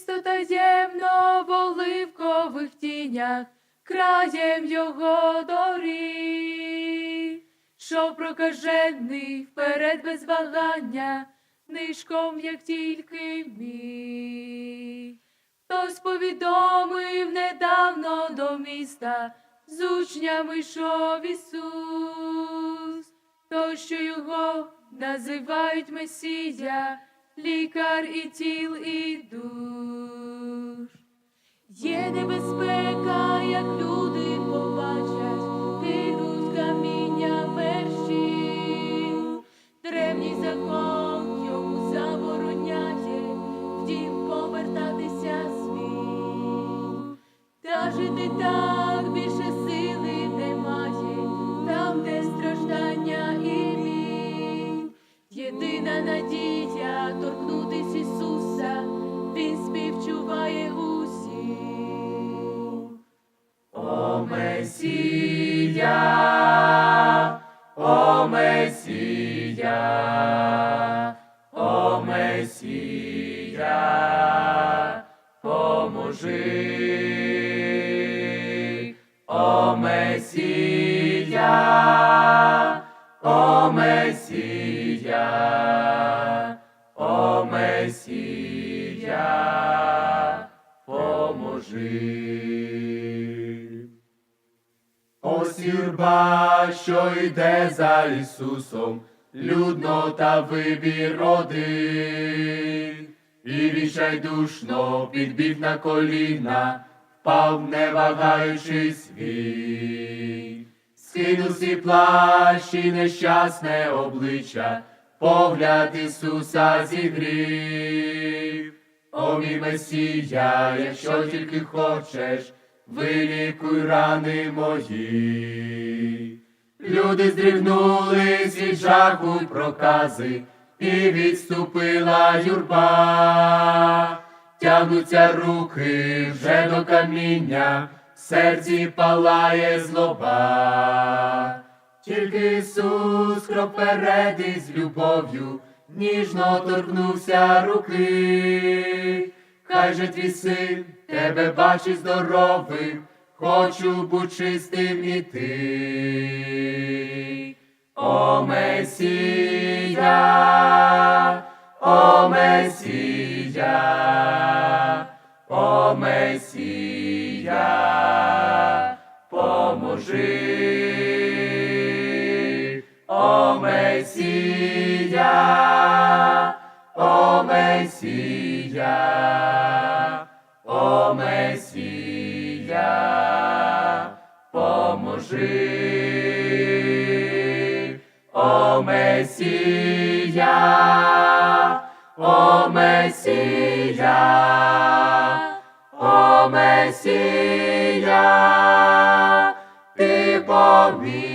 Місто таємно в оливкових тінях, краєм його доріг, що прокажений вперед без вагання, нишком, як тільки міг. Хтось повідомив недавно до міста, з учнями йшов Ісус, то, що його називають Месія, лікар і тіл, і душ. Є небезпека, як люди побачать, Месія, о Месія, о Месія, поможи, о Месія, о Месія, о Месія, поможи. Ось юрба, що йде за Ісусом, людно та вибір один. І відчайдушно підбіг на коліна, впав, не вагаючись свій. Скинув свій плащ і нещасне обличчя, погляд Ісуса зігрів. О мій Месія, якщо тільки хочеш, вилікуй рани мої. Люди здригнулись від жаху прокази, і відступила юрба. Тягнуться руки вже до каміння, в серці палає злоба. Тільки Ісус крок вперед із любов'ю, ніжно торкнувся руки. Хай же твій син тебе бачить здоровим, хочу бути чистим і ти. О Месія, о Месія, о Месія, поможи, о Месія, о Месія, о Месія, поможи, о Месія, о Месія, о Месія, ти поміг,